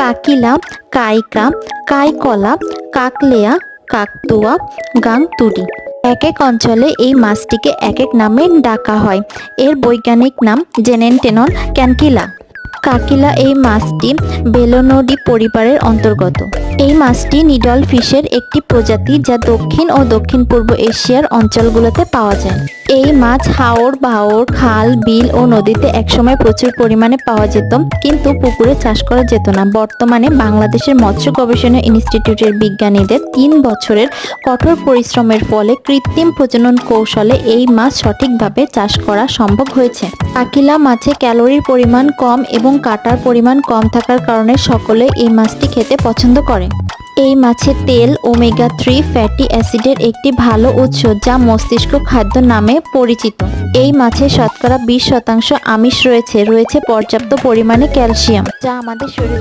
কাকিলা কাইকা, কাইকলা, কাকলেয়া, কাকতুয়া গাংতুরি এক এক অঞ্চলে এই মাছটিকে এক এক নামে ডাকা হয়। এর বৈজ্ঞানিক নাম জেনেনটেনন ক্যানকিলা। কাকিলা এই মাছটি বেলোনোডি পরিবারের অন্তর্গত। এই মাছটি নিডল ফিশের একটি প্রজাতি যা দক্ষিণ ও দক্ষিণ পূর্ব এশিয়ার অঞ্চলগুলোতে পাওয়া যায়। এই মাছ হাওর বাওর, খাল, বিল ও নদীতে একসময় প্রচুর পরিমাণে পাওয়া যেত, কিন্তু পুকুরে চাষ করা যেত না। বর্তমানে বাংলাদেশের মৎস্য গবেষণা ইনস্টিটিউটের বিজ্ঞানীদের তিন বছরের কঠোর পরিশ্রমের ফলে কৃত্রিম প্রজনন কৌশলে এই মাছ সঠিকভাবে চাষ করা সম্ভব হয়েছে। আকিলা মাছে ক্যালোরির পরিমাণ কম এবং কাটার পরিমাণ কম থাকার কারণে সকলে এই মাছটি খেতে পছন্দ করে। এই মাছের তেল ওমেগা থ্রি ফ্যাটি অ্যাসিডের একটি ভালো উৎস যা মস্তিষ্ক খাদ্য নামে পরিচিত। এই মাছে শতকরা বিশ শতাংশ আমিষ রয়েছে রয়েছে পর্যাপ্ত পরিমাণে ক্যালসিয়াম, যা আমাদের জন্য